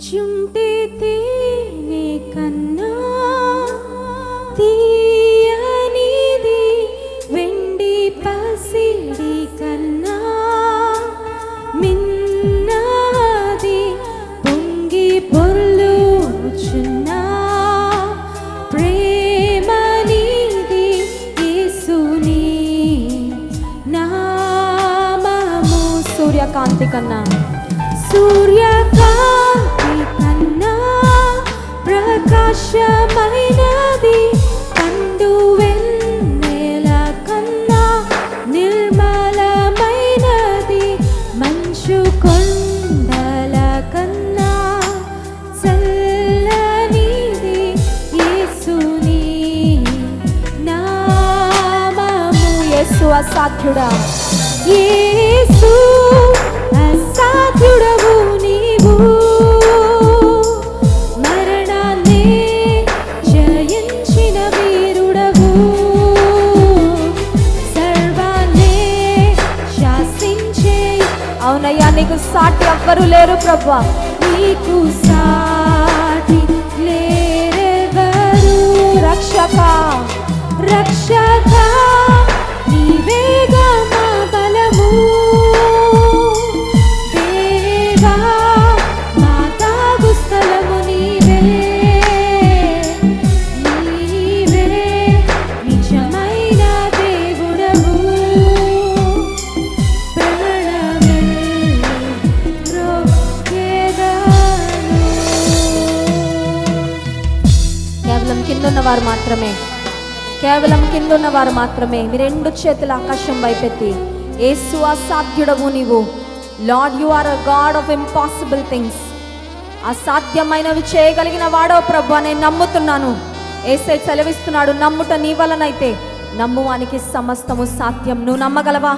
చుంటి తేనె కన్నా తీయనిది వెండి పసిడి కన్నా మిన్నది పొంగి పొర్లుచున్నా. ప్రేమనిది యేసుని నామము. సూర్యకాంతి కన్నా. సూర్యకాంతి ఆకాశమైనది కండు వెన్నెల కన్నా నిర్మలమైనది మంచు కొండల కన్నా చల్లనిది యేసుని నామము. యేసు అసాధ్యుడా? యేసు అసాధ్యుడవు. సాటి ఎవ్వరు లేరు ప్రభా. నీకు సాటి లేరెవరు రక్షక రక్షకా. కిందున్న వారు మాత్రమే. కేవలం కిందున్న వారు మాత్రమే. మీ రెండు చేతుల ఆకాశం వైపెత్తి. ఏసు అసాధ్యుడవు నీవు. Lord you are a God of impossible things. అసాధ్యమైనవి చేయగలిగిన వాడో ప్రభు నేను నమ్ముతున్నాను. ఏసై సెలవిస్తున్నాడు నమ్ముట నీ వలనైతే నమ్మువానికి సమస్తము సాధ్యం. నువ్వు నమ్మగలవా?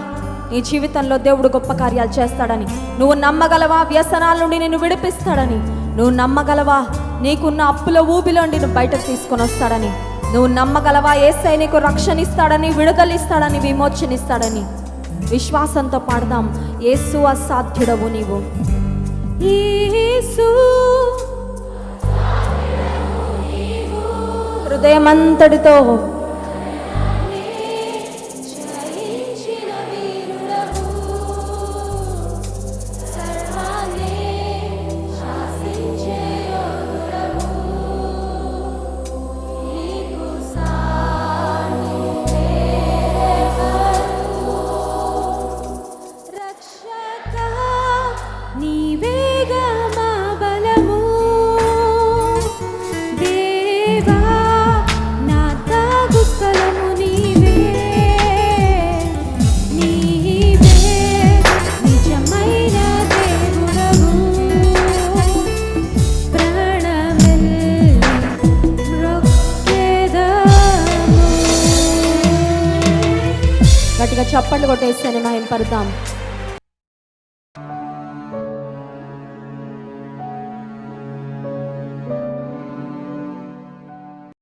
నీ జీవితంలో దేవుడు గొప్ప కార్యాలు చేస్తాడని. నువ్వు నమ్మగలవా? వ్యసనాల నుండి నిన్ను విడిపిస్తాడని. నువ్వు నమ్మగలవా? నీకున్న అప్పుల ఊబిలోండి నువ్వు బయటకు తీసుకొని వస్తాడని. నువ్వు నమ్మగలవా? ఏసై నీకు రక్షణిస్తాడని విడుదలిస్తాడని విమోచనిస్తాడని. విశ్వాసంతో పాడదాం. ఏసు అసాధ్యుడవు నీవు. హృదయమంతటితో గట్టిగా చప్పట్లు కొట్టేసి కొట్టేసాను మహింపరుద్దాం